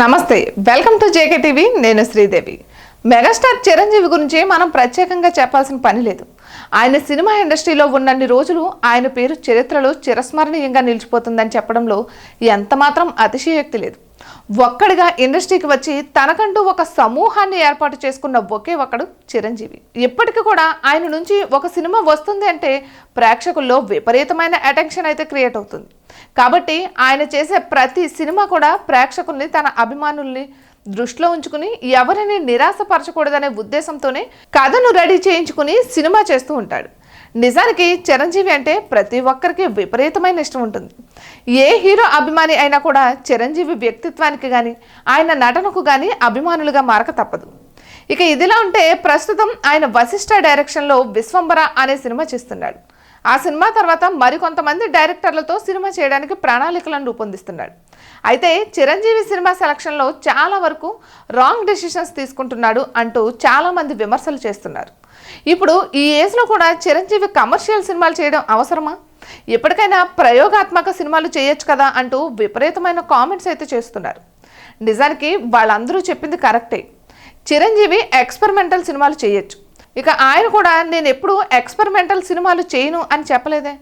నమస్తే welcome to JK TV నేను Sridevi. Megastar Chiranjeevi గురించి మనం ప్రత్యేకంగా చెప్పాల్సిన పని లేదు. ఆయన సినిమా ఇండస్ట్రీలో ఉన్నన్ని రోజులు ఆయన పేరు చరిత్రలో చిరస్మరణీయంగా నిలిచిపోతుందని చెప్పడంలో ఎంతమాత్రం అతిశయోక్తి లేదు. ఒక్కడిగా ఇండస్ట్రీకి వచ్చి తనకంటూ ఒక సమూహాన్ని ఏర్పాటు చేసుకున్న ఒకే ఒకడు చిరంజీవి. ఇప్పటికీ కూడా ఆయన నుంచి ఒక సినిమా వస్తుంది అంటే ప్రేక్షకుల్లో విపరీతమైన అటెన్షన్ అయితే క్రియేట్ అవుతుంది. కాబట్టి ఆయన చేసే ప్రతి సినిమా కూడా ప్రేక్షకుల్ని తన అభిమానుల్ని దృష్టిలో ఉంచుకుని ఎవరిని నిరాశపరచకూడదనే ఉద్దేశంతోనే కథను రెడీ చేయించుకుని సినిమా చేస్తూ ఉంటాడు. నిజానికి చిరంజీవి అంటే ప్రతి ఒక్కరికి విపరీతమైన ఇష్టం ఉంటుంది. ఏ హీరో అభిమాని అయినా కూడా చిరంజీవి వ్యక్తిత్వానికి కానీ ఆయన నటనకు కానీ అభిమానులుగా మారక తప్పదు. ఇక ఇదిలా ఉంటే ప్రస్తుతం ఆయన వశిష్ఠ డైరెక్షన్లో విశ్వంబర అనే సినిమా చేస్తున్నాడు. ఆ సినిమా తర్వాత మరికొంతమంది డైరెక్టర్లతో సినిమా చేయడానికి ప్రణాళికలను రూపొందిస్తున్నాడు. అయితే చిరంజీవి సినిమా సెలక్షన్లో చాలా వరకు రాంగ్ డెసిషన్స్ తీసుకుంటున్నాడు అంటూ చాలామంది విమర్శలు చేస్తున్నారు. ఇప్పుడు ఈ ఏజ్లో కూడా చిరంజీవి కమర్షియల్ సినిమాలు చేయడం అవసరమా? ఎప్పటికైనా ప్రయోగాత్మక సినిమాలు చేయొచ్చు కదా అంటూ విపరీతమైన కామెంట్స్ అయితే చేస్తున్నారు. నిజానికి వాళ్ళందరూ చెప్పింది కరెక్టే. చిరంజీవి ఎక్స్పెరిమెంటల్ సినిమాలు చేయొచ్చు. ఇక ఆయన కూడా నేను ఎప్పుడు ఎక్స్పెరిమెంటల్ సినిమాలు చేయను అని చెప్పలేదే.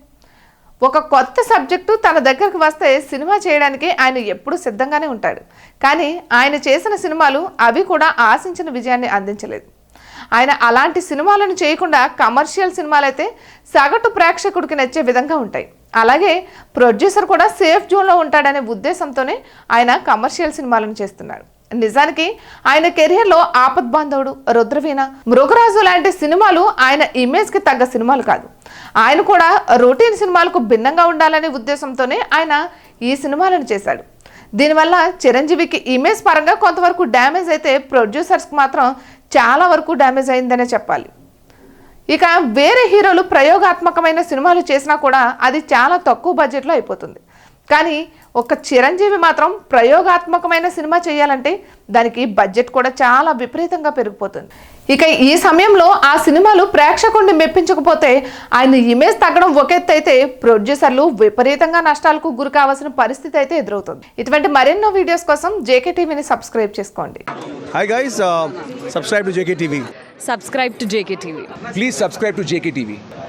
ఒక కొత్త సబ్జెక్టు తన దగ్గరకు వస్తే సినిమా చేయడానికి ఆయన ఎప్పుడూ సిద్ధంగానే ఉంటాడు. కానీ ఆయన చేసిన సినిమాలు అవి కూడా ఆశించిన విజయాన్ని అందించలేదు. ఆయన అలాంటి సినిమాలను చేయకుండా కమర్షియల్ సినిమాలైతే సగటు ప్రేక్షకుడికి నచ్చే విధంగా ఉంటాయి. అలాగే ప్రొడ్యూసర్ కూడా సేఫ్ జోన్లో ఉంటాడనే ఉద్దేశంతోనే ఆయన కమర్షియల్ సినిమాలను చేస్తున్నాడు. నిజానికి ఆయన కెరియర్లో ఆపద్ బాంధవుడు రుద్రవీణ మృగరాజు లాంటి సినిమాలు ఆయన ఇమేజ్కి తగ్గ సినిమాలు కాదు. ఆయన కూడా రొటీన్ సినిమాలకు భిన్నంగా ఉండాలనే ఉద్దేశంతోనే ఆయన ఈ సినిమాలను చేశాడు. దీనివల్ల చిరంజీవికి ఇమేజ్ పరంగా కొంతవరకు డ్యామేజ్ అయితే ప్రొడ్యూసర్స్కి మాత్రం చాలా వరకు డ్యామేజ్ అయిందనే చెప్పాలి. ఇక వేరే హీరోలు ప్రయోగాత్మకమైన సినిమాలు చేసినా కూడా అది చాలా తక్కువ బడ్జెట్లో అయిపోతుంది. కానీ ఒక చిరంజీవి మాత్రం ప్రయోగాత్మకమైన సినిమా చేయాలంటే దానికి బడ్జెట్ కూడా చాలా విపరీతంగా పెరిగిపోతుంది ఇక ఈ సమయంలో ఆ సినిమాలు ప్రేక్షకుడిని మెప్పించకపోతే ఆయన ఇమేజ్ తగ్గడం ఒక ఎత్తు అయితే ప్రొడ్యూసర్లు విపరీతంగా నష్టాలకు గురి కావాల్సిన పరిస్థితి అయితే ఎదురవుతుంది ఇటువంటి మరెన్నో వీడియోస్ కోసం జేకే టీవీని సబ్స్క్రైబ్ చేసుకోండి Hi guys, uh, subscribe to JKTV. Subscribe to J K TV Please subscribe to JKTV.